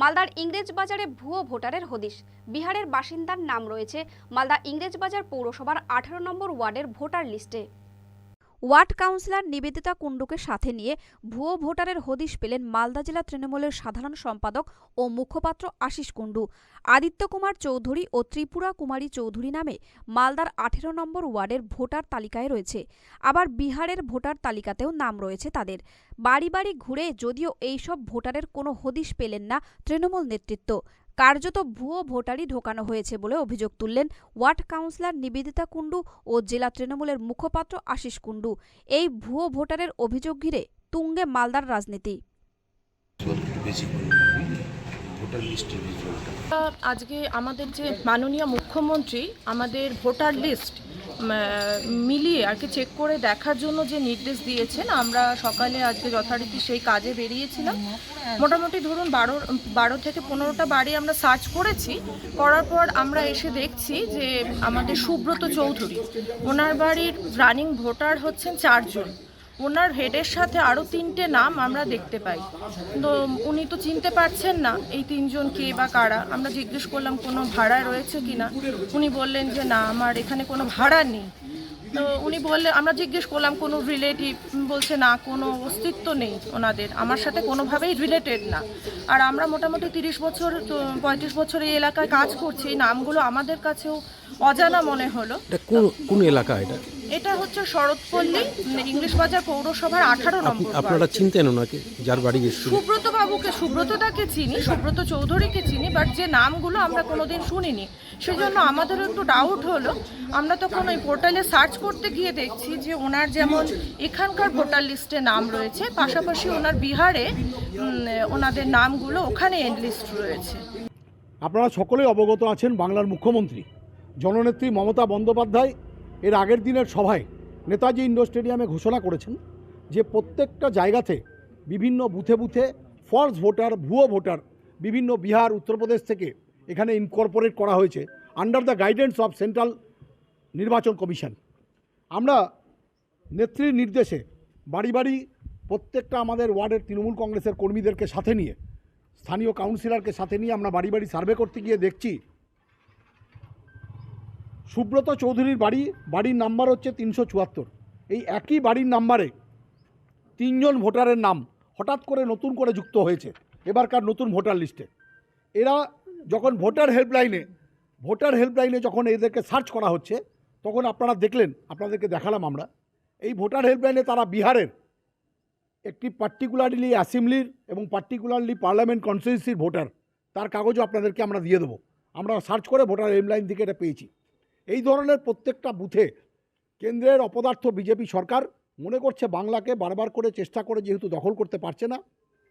মালদার ইংরেজ বাজারে ভুয়ো ভোটারের হদিশ। বিহারের বাসিন্দার নাম রয়েছে মালদা ইংরেজ বাজার পৌরসভার আঠারো নম্বর ওয়ার্ডের ভোটার লিস্টে। ওয়ার্ড কাউন্সিলর নিবেদিতা কুণ্ডুকে সাথে নিয়ে ভুয়ো ভোটারের হদিশ পেলেন মালদা জেলা তৃণমূলের সাধারণ সম্পাদক ও মুখপাত্র আশিস কুণ্ডু। আদিত্য কুমার চৌধুরী ও ত্রিপুরা কুমারী চৌধুরী নামে মালদার আঠেরো নম্বর ওয়ার্ডের ভোটার তালিকায় রয়েছে। আবার বিহারের ভোটার তালিকাতেও নাম রয়েছে তাদের। বাড়ি বাড়ি ঘুরে যদিও এইসব ভোটারের কোনো হদিশ পেলেন না তৃণমূল নেতৃত্ব। কার্যত ভুয়ো ভোটারই ঢোকানো হয়েছে বলে অভিযোগ তুললেন ওয়ার্ড কাউন্সিলর নিবেদিতা কুণ্ডু ও জেলা তৃণমূলের মুখপাত্র আশিস কুণ্ডু। এই ভুয়ো ভোটারের অভিযোগ ঘিরে তুঙ্গে মালদার রাজনীতি। আজকে আমাদের যে মাননীয় মুখ্যমন্ত্রী আমাদের ভোটার লিস্ট মিলিয়ে আর কি চেক করে দেখার জন্য যে নির্দেশ দিয়েছেন, আমরা সকালে আজকে যথারীতি সেই কাজে বেরিয়েছিলাম। মোটামুটি ধরুন বারো বারো থেকে পনেরোটা বাড়ি আমরা সার্চ করেছি। করার পর আমরা এসে দেখছি যে আমাদের সুব্রত চৌধুরী, ওনার বাড়ির রানিং ভোটার হচ্ছেন চারজন। ওনার হেডের সাথে আরও তিনটে নাম আমরা দেখতে পাই। তো উনি তো চিনতে পারছেন না এই তিনজন কে বা কারা। আমরা জিজ্ঞেস করলাম, কোনো ভাড়া রয়েছে কি না? উনি বললেন যে, না, আমার এখানে কোনো ভাড়া নেই। তো উনি বললে, আমরা জিজ্ঞেস করলাম, কোনো রিলেটিভ? বলছে, না, কোনো অস্তিত্ব নেই ওনাদের। আমার সাথে কোনোভাবেই রিলেটেড না। আর আমরা মোটামুটি তিরিশ বছর পঁয়ত্রিশ বছর এই এলাকায় কাজ করছি। এই নামগুলো আমাদের কাছেও অজানা মনে হলো। কোন এলাকা এটা? এটা হচ্ছে শরৎপল্লী ইংলিশ বাজার পৌরসভার আঠারো নম্বর আপনারা চিনতেন ওনাকে যার বাড়ি সুব্রত বাবুকে সুব্রতদাকে চিনি সুব্রত চৌধুরীকে চিনি বাট যে নামগুলো আমরা কোনোদিন শুনিনি। সেজন্য আমাদেরও একটু ডাউট হলো। আমরা তখন ওই পোর্টালে সার্চ করতে গিয়ে দেখছি যে ওনার যেমন এখানকার ভোটার লিস্টে নাম রয়েছে পাশাপাশি ওনার বিহারে ওনাদের নামগুলো ওখানে এন্ড লিস্ট রয়েছে। আপনারা সকলেই অবগত আছেন বাংলার মুখ্যমন্ত্রী জননেত্রী মমতা বন্দ্যোপাধ্যায় এর আগের দিনের সভায় নেতাজি ইন্ডোর স্টেডিয়ামে ঘোষণা করেছেন যে প্রত্যেকটা জায়গাতে বিভিন্ন বুথে বুথে ফলস ভোটার ভুয়ো ভোটার বিভিন্ন বিহার, উত্তরপ্রদেশ থেকে এখানে ইনকর্পোরেট করা হয়েছে under the guidance of central নির্বাচন কমিশন। আমরা নেত্রীর নির্দেশে বাড়ি বাড়ি প্রত্যেকটা আমাদের ওয়ার্ডের তৃণমূল কংগ্রেসের কর্মীদেরকে সাথে নিয়ে, স্থানীয় কাউন্সিলরকে সাথে নিয়ে আমরা বাড়ি বাড়ি সার্ভে করতে গিয়ে দেখছি সুব্রত চৌধুরীর বাড়ি, বাড়ির নাম্বার হচ্ছে তিনশো চুয়াত্তর। এই একই বাড়ির নাম্বারে তিনজন ভোটারের নাম হঠাৎ করে নতুন করে যুক্ত হয়েছে, এবারকার নতুন ভোটার লিস্টে। এরা যখন ভোটার হেল্পলাইনে ভোটার হেল্পলাইনে যখন এদেরকে সার্চ করা হচ্ছে, তখন আপনারা দেখলেন, আপনাদেরকে দেখালাম আমরা, এই ভোটার হেল্পলাইনে তারা বিহারের একটি পার্টিকুলারলি অ্যাসেম্বলির এবং পার্টিকুলারলি পার্লামেন্ট কনস্টিটিউন্সির ভোটার। তার কাগজও আপনাদেরকে আমরা দিয়ে দেবো। আমরা সার্চ করে ভোটার হেল্পলাইন থেকে এটা পেয়েছি। এই ধরনের প্রত্যেকটা বুথে কেন্দ্রের অপদার্থ বিজেপি সরকার মনে করছে বাংলাকে বারবার করে চেষ্টা করে যেহেতু দখল করতে পারছে না,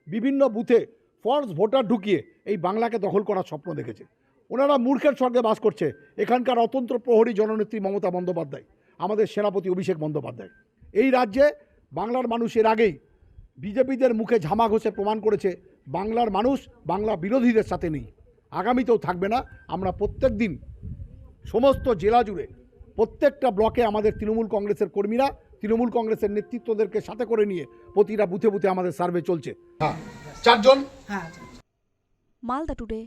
বিভিন্ন বুথে ফলস ভোটার ঢুকিয়ে এই বাংলাকে দখল করার স্বপ্ন দেখেছে। ওনারা মূর্খের স্বর্গে বাস করছে, এখানকার অতন্ত্র প্রহরী জননেত্রী মমতা বন্দ্যোপাধ্যায়, আমাদের সেনাপতি অভিষেক বন্দ্যোপাধ্যায়। এই রাজ্যে বাংলার মানুষ এর আগেই বিজেপিদের মুখে ঝামা ঘষে প্রমাণ করেছে, বাংলার মানুষ বাংলা বিরোধীদের সাথে নেই। আগামীতেও থাকবে না, আমরা প্রত্যেক দিন সমস্ত জেলা জুড়ে প্রত্যেকটা ব্লকে আমাদের তৃণমূল কংগ্রেসের কর্মীরা তৃণমূল কংগ্রেসের নেতৃত্বদেরকে সাথে করে নিয়ে প্রতিটা বুথে বুথে আমাদের সার্ভে চলছে। চারজন। মালদা টুডে